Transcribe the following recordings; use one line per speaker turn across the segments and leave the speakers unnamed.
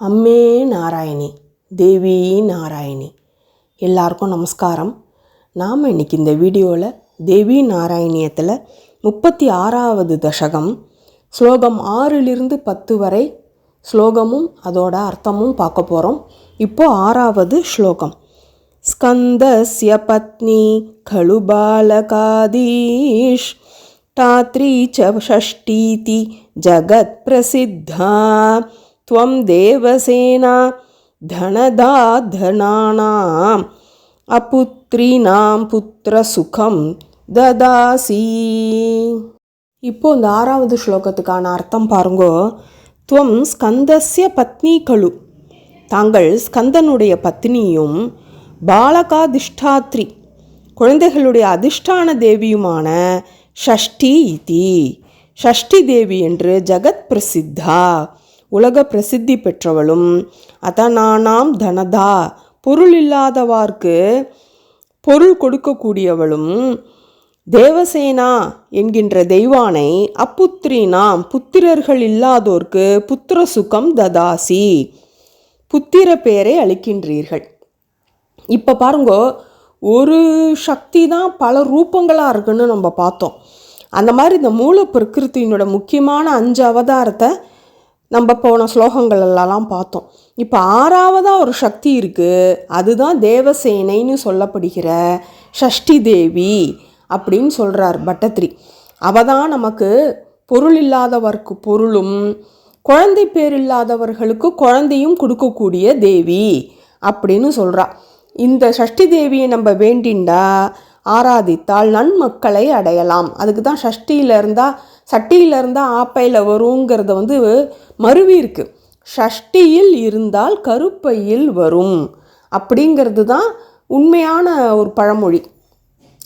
அம்மே நாராயணி தேவி நாராயணி. எல்லாருக்கும் நமஸ்காரம். நாம் இன்றைக்கி இந்த வீடியோவில் தேவி நாராயணியத்தில் முப்பத்தி ஆறாவது தசகம் ஸ்லோகம் ஆறிலிருந்து பத்து வரை ஸ்லோகமும் அதோட அர்த்தமும் பார்க்க போகிறோம் இப்போது ஆறாவது ஸ்லோகம். ஸ்கந்தஸ்ய பத்னி கலு பாலகாதீஷ் தாத்ரீ ச ஷஷ்டீதி ஜகத் பிரசித்தா. त्वं देवसेना धनदाधनानाम् अपुत्रीणां पुत्रसुखं ददासि இப்போ இந்த ஆறாவது ஸ்லோகத்துக்கான அர்த்தம் பாருங்கோ துவம் ஸ்கந்தஸ்ய பத்னி கழு தாங்கள் ஸ்கந்தனுடைய பத்னியும் பாலகாதிஷ்டாத்ரி குழந்தைகளுடைய அதிஷ்டான தேவியுமான ஷஷ்டி இதி ஷஷ்டி தேவி என்று ஜகத் பிரசித்தா உலக பிரசித்தி பெற்றவளும். அதனானாம் தனதா. பொருள் இல்லாதவார்க்கு பொருள் கொடுக்கக்கூடியவளும். தேவசேனா என்கின்ற தெய்வானை அப்புத்திரினாம் புத்திரர்கள் இல்லாதோர்க்கு புத்திர சுகம் ததாசி. புத்திர பேரை அளிக்கின்றீர்கள். இப்போ பாருங்கோ ஒரு சக்தி தான் பல ரூபங்களாக இருக்குன்னு நம்ம பார்த்தோம். அந்த மாதிரி இந்த மூல பிரகிருத்தியினோட முக்கியமான அஞ்சு அவதாரத்தை நம்ம போன ஸ்லோகங்களெல்லாம் பார்த்தோம். இப்போ ஆறாவதாக ஒரு சக்தி இருக்குது அதுதான் தேவசேனைன்னு சொல்லப்படுகிற ஷஷ்டி தேவி அப்படின்னு சொல்கிறார் பட்டத்ரி. அவ தான் நமக்கு பொருள் இல்லாதவர்க்கு பொருளும் குழந்தை பேர் இல்லாதவர்களுக்கு குழந்தையும் கொடுக்கக்கூடிய தேவி அப்படின்னு சொல்கிறா இந்த சஷ்டி தேவியை நம்ம வேண்டிண்டா ஆராதித்தால் நன்மக்களை அடையலாம். அதுக்கு தான் சஷ்டியில் இருந்தால் சட்டியில் இருந்தால் ஆப்பையில் வருங்கிறத வந்து மருவி இருக்கு. ஷஷ்டியில் இருந்தால் கருப்பையில் வரும். அப்படிங்கிறது தான் உண்மையான ஒரு பழமொழி.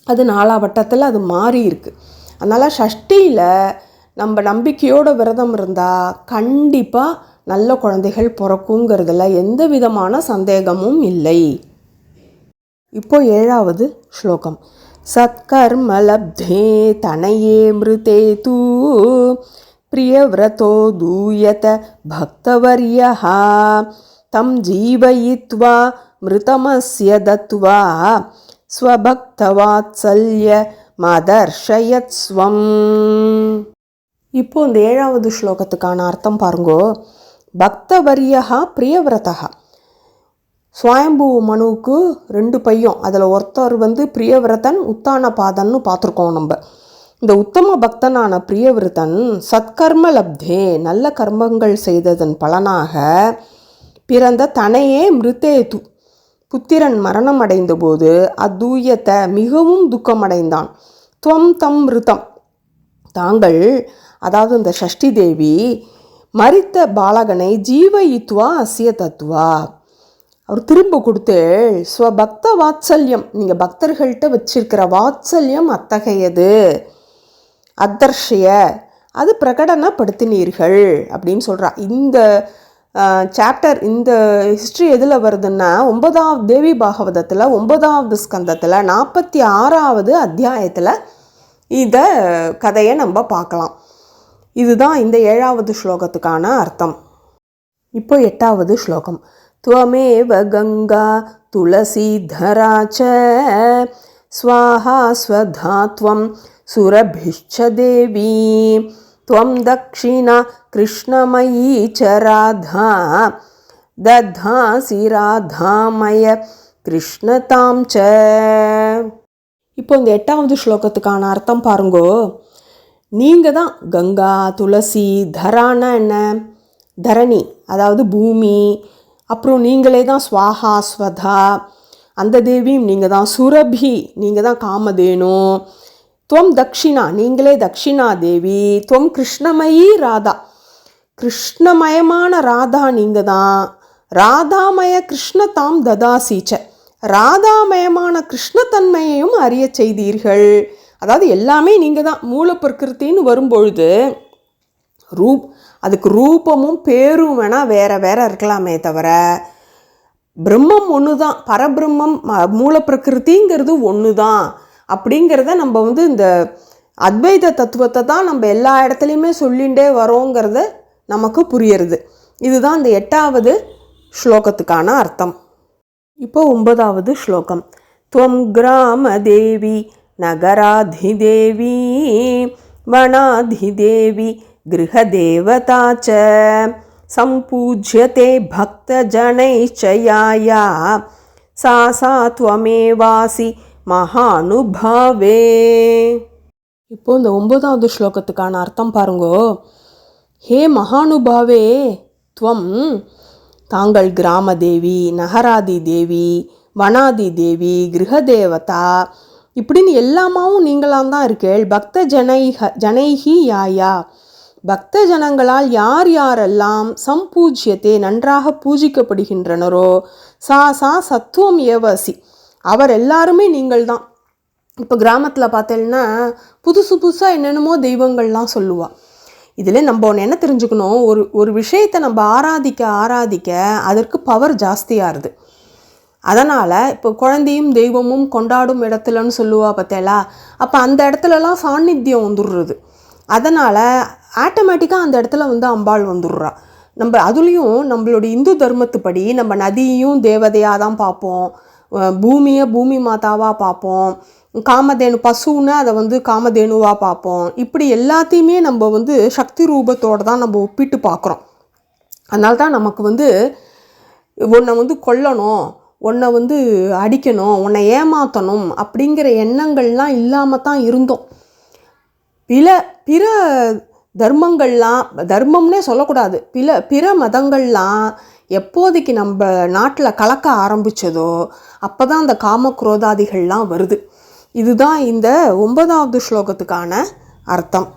அது நாலாவட்டத்தில் அது மாறி இருக்கு. அதனால் ஷஷ்டியில் நம்ம நம்பிக்கையோட விரதம் இருந்தால் கண்டிப்பாக நல்ல குழந்தைகள் பிறக்குங்கிறதுல எந்த விதமான சந்தேகமும் இல்லை. இப்போ ஏழாவது ஸ்லோகம். சத்கர்மலப்தே தனையே மிருதே தூ பிரியவிரதோ தூயத பக்தவர்யா தம் ஜீவயித்வா மிருதமஸ்ய தத்வா ஸ்வபக்தவாத்சல்ய மதர்ஷயத்ஸ்வம் இப்போ இந்த ஏழாவது ஸ்லோகத்துக்கான அர்த்தம் பாருங்கோ. பக்தவரியா பிரியவிரதா சுவயம்பூ மனுவுக்கு ரெண்டு பையன் அதில் ஒருத்தர் வந்து பிரியவிரதன் உத்தான பாதன்னு பார்த்துருக்கோம் நம்ம. இந்த உத்தம பக்தனான பிரியவிரதன் சத்கர்ம லப்தே நல்ல கர்மங்கள் செய்ததன் பலனாக பிறந்த தனையே மிருத்தேது புத்திரன் மரணம் அடைந்தபோது அத்தூயத்தை மிகவும் துக்கமடைந்தான். துவம் தம் மிருதம் தாங்கள் அதாவது இந்த ஷஷ்டி தேவி மறித்த பாலகனை ஜீவயித்வா அசிய தத்துவா அவர் திரும்ப கொடுத்து ஸ்வபக்த வாத்சல்யம். நீங்கள் பக்தர்கள்ட்ட வச்சிருக்கிற வாத்சல்யம் அத்தகையது. அத்தர்ஷய அது பிரகடனப்படுத்தினீர்கள். அப்படின்னு சொல்கிறா இந்த சாப்டர் இந்த ஹிஸ்ட்ரி எதில் வருதுன்னா ஒன்பதாவது தேவி பாகவதத்தில் ஒன்பதாவது ஸ்கந்தத்தில் நாற்பத்தி ஆறாவது அத்தியாயத்தில் இதை கதையை நம்ம பார்க்கலாம். இதுதான் இந்த ஏழாவது ஸ்லோகத்துக்கான அர்த்தம். இப்போ எட்டாவது ஸ்லோகம். त्वमेव गङ्गा तुलसीधरा च स्वाहा स्वधा त्वं सुरभिश्च देवी त्वं दक्षिणा कृष्णमयी च राधा दधासि राधामय கிருஷ்ணதாம் ச இப்போ இந்த எட்டாவது ஸ்லோகத்துக்கான அர்த்தம் பாருங்கோ நீங்கள் தான் கங்கா துளசி தரானா என்ன தரணி அதாவது பூமி அப்புறம் நீங்களே தான் ஸ்வாஹா ஸ்வதா. அந்த தேவியும் நீங்கள் தான். சுரபி நீங்கள் தான் காமதேனு. துவம் தக்ஷிணா நீங்களே தக்ஷிணா தேவி. துவம் கிருஷ்ணமயி ராதா. கிருஷ்ணமயமான ராதா நீங்கள் தான். ராதாமய கிருஷ்ணதாம் ததாசீச்ச. ராதாமயமான கிருஷ்ணத்தன்மையையும் அறிய செய்தீர்கள். அதாவது எல்லாமே நீங்கள் தான். மூலப்பிரகிருத்தின்னு வரும்பொழுது ரூப் அதுக்கு ரூபமும் பேரும் வேணால் வேறு வேறு இருக்கலாமே தவிர பிரம்மம் ஒன்று தான் பரபிரம்மம் மூலப்பிரகிருதிங்கிறது ஒன்று தான் அப்படிங்கிறத நம்ம வந்து இந்த அத்வைத தத்துவத்தை தான் நம்ம எல்லா இடத்துலையுமே சொல்லிகிட்டே வரோங்கிறத நமக்கு புரியுறது. இதுதான் இந்த எட்டாவது ஸ்லோகத்துக்கான அர்த்தம். இப்போ ஒன்பதாவது ஸ்லோகம். துவம் கிராம தேவி நகராதிதேவி வனாதிதேவி கிரகதேவதா ச सम्पूज्यते भक्तजनैश्च याया सा सा त्वमेवासि மகானுபாவே இப்போ இந்த ஒன்பதாவது ஸ்லோகத்துக்கான அர்த்தம் பாருங்கோ ஹே மகானுபாவே துவம் தாங்கள் கிராம தேவி நகராதி தேவி வனாதி தேவி கிரகதேவதா இப்படின்னு எல்லாமாவும் நீங்களாம் தான் இருக்கேள் பக்த ஜனைஹ ஜனைஹி யாயா பக்த ஜனங்களால் யார் யாரெல்லாம் சம்பூஜ்யத்தை நன்றாக பூஜிக்கப்படுகின்றனரோ சா சா சத்துவம் ஏவாசி. அவர் எல்லாருமே நீங்கள் தான் இப்போ கிராமத்தில் பார்த்தேன்னா புதுசு புதுசாக என்னென்னமோ தெய்வங்கள்லாம் சொல்லுவாள் இதில் நம்ம ஒன்று என்ன தெரிஞ்சுக்கணும்? ஒரு ஒரு விஷயத்தை நம்ம ஆராதிக்க ஆராதிக்க அதற்கு பவர் ஜாஸ்தியாகுது அதனால் இப்போ குழந்தையும் தெய்வமும் கொண்டாடும் இடத்துலன்னு சொல்லுவா பார்த்தேலா அப்போ அந்த இடத்துலலாம் சாநித்தியம் வந்துடுறது. அதனால் ஆட்டோமேட்டிக்காக அந்த இடத்துல வந்து அம்பாள் வந்துடுறா. நம்ம அதுலேயும் நம்மளுடைய இந்து தர்மத்துப்படி நம்ம நதியையும் தேவதையாக தான் பார்ப்போம். பூமியை பூமி மாதாவாக பார்ப்போம். காமதேனு பசுன்னு அதை வந்து காமதேனுவாக பார்ப்போம். இப்படி எல்லாத்தையுமே நம்ம வந்து சக்தி ரூபத்தோடு தான் நம்ம ஒப்பிட்டு பார்க்குறோம். அதனால தான் நமக்கு வந்து உன்னை வந்து கொல்லணும் உன்னை வந்து அடிக்கணும் உன்னை ஏமாற்றணும் அப்படிங்கிற எண்ணங்கள்லாம் இல்லாமல் தான் இருந்தோம். பில பிற தர்மங்கள்லாம் தர்மம்னே சொல்லக்கூடாது. பில பிற மதங்கள்லாம் எப்போதைக்கு நம்ம நாட்டில் கலக்க ஆரம்பித்ததோ அப்போ தான் அந்த காமக்ரோதாதிகள்லாம் வருது. இதுதான் இந்த ஒன்பதாவது ஸ்லோகத்துக்கான அர்த்தம்.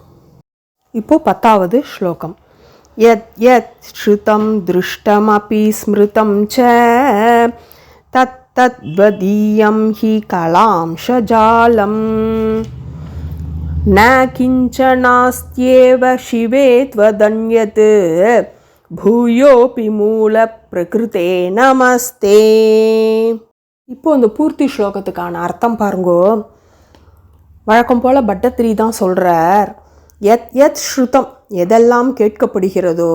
இப்போது பத்தாவது ஸ்லோகம். எத் யத் ஸ்ருதம் திருஷ்டமபி ஸ்மிருதம் ச தத் தத்வதீயம் ஹி கலாம்ஷஜாலம் न किञ्चनास्त्येव शिवे त्वदन्यत् பூயோபி மூல பிரகிருதே நமஸ்தே இப்போ இந்த பூர்த்தி ஸ்லோகத்துக்கான அர்த்தம் பாருங்கோ வழக்கம் போல் பட்டத்திரி தான் சொல்கிறார் எத் எத் ஸ்ருதம் எதெல்லாம் கேட்கப்படுகிறதோ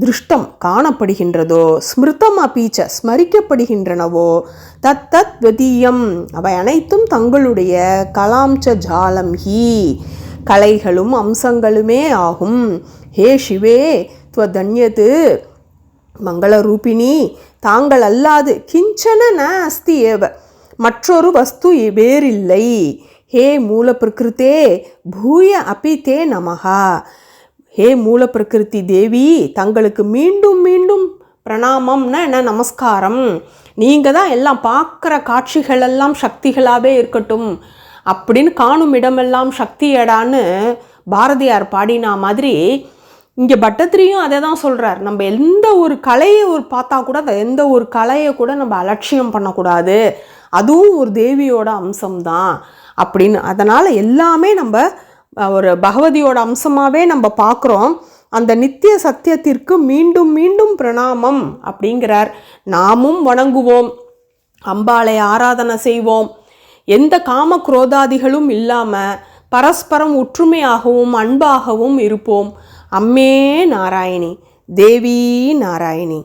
திருஷ்டம் காணப்படுகின்றதோ ஸ்மிருதம் அபீச்ச ஸ்மரிக்கப்படுகின்றனவோ தத் தத் வதீயம். அவை அனைத்தும் தங்களுடைய கலாம்ச ஜாலம் ஹி. கலைகளும் அம்சங்களுமே ஆகும். ஹே சிவே துவதன்யது. மங்களரூபிணி தாங்கள் அல்லாது கிஞ்சன அஸ்தி ஏவ. மற்றொரு வஸ்து வேறில்லை. ஹே மூல பிரகிருத்தே பூய அபி தே நமகா ஹே மூல பிரகிருதி தேவி தங்களுக்கு மீண்டும் மீண்டும் பிரணாமம்னா என்ன? நமஸ்காரம். நீங்கள் தான் எல்லாம் பார்க்குற காட்சிகளெல்லாம் சக்திகளாகவே இருக்கட்டும். அப்படின்னு காணும் இடமெல்லாம் சக்தியடான்னு பாரதியார் பாடினா மாதிரி இங்கே பட்டத்திரியும் அதை தான் சொல்கிறார் நம்ம எந்த ஒரு கலையை ஒரு பார்த்தா கூட அந்த எந்த ஒரு கலையை கூட நம்ம அலட்சியம் பண்ணக்கூடாது. அதுவும் ஒரு தேவியோட அம்சம்தான். அப்படின்னு அதனால் எல்லாமே நம்ம ஒரு பகவதியோட அம்சமாகவே நம்ம பார்க்குறோம். அந்த நித்திய சத்தியத்திற்கு மீண்டும் மீண்டும் பிரணாமம் அப்படிங்கிறார். நாமும் வணங்குவோம். அம்பாளை ஆராதனை செய்வோம். எந்த காம குரோதாதிகளும் இல்லாமல் பரஸ்பரம் ஒற்றுமையாகவும் அன்பாகவும் இருப்போம். அம்மே நாராயணி தேவி நாராயணி.